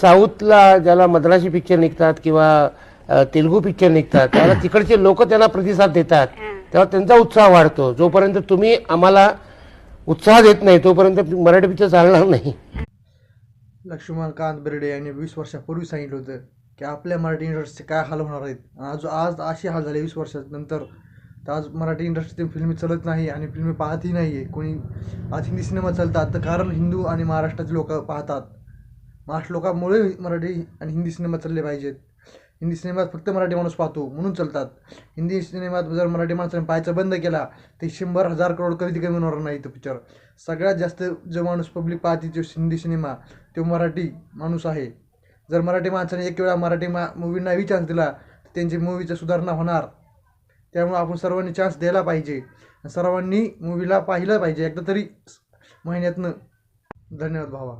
साऊथला ज्याला मद्रासी पिक्चर निघतात किंवा तेलुगू पिक्चर निघतात त्याला तिकडचे लोक त्यांना प्रतिसाद देतात. तेव्हा त्यांचा उत्साह वाढतो. जोपर्यंत तुम्ही आम्हाला उत्साह देत नाही तोपर्यंत मराठी पिक्चर चालणार नाही. लक्ष्मणकांत बेर्डे यांनी वीस वर्षापूर्वी सांगितलं होतं की आपल्या मराठी इंडस्ट्रीचे काय हाल होणार आहेत? आज आज अशी हाल झाले वीस वर्षानंतर तर आज मराठी इंडस्ट्रीतील फिल्मी चालत नाही आणि फिल्मी पाहतही नाही आहे कोणी आज हिंदी सिनेमा चालतात तर कारण हिंदू आणि महाराष्ट्राचे लोक पाहतात. महाराष्ट्र लोकांमुळे मराठी आणि हिंदी सिनेमा चालले पाहिजेत. हिंदी सिनेमात फक्त मराठी माणूस पाहतो म्हणून चालतात. हिंदी सिनेमात जर मराठी माणसाने पाहायचा बंद केला ते शंभर हजार करोड कधी कमी होणार नाही तो पिक्चर सगळ्यात जास्त जो माणूस पब्लिक पाहते जो हिंदी सिनेमा तो मराठी माणूस आहे. जर मराठी माणसाने एक वेळा मराठी मा मूवींना चान्स दिला तर त्यांची मूवीचा सुधारणा होणार. त्यामुळे आपण सर्वांनी चान्स द्यायला पाहिजे. सर्वांनी मूवीला पाहिलं पाहिजे एकदा तरी महिन्यातनं. धन्यवाद भावा.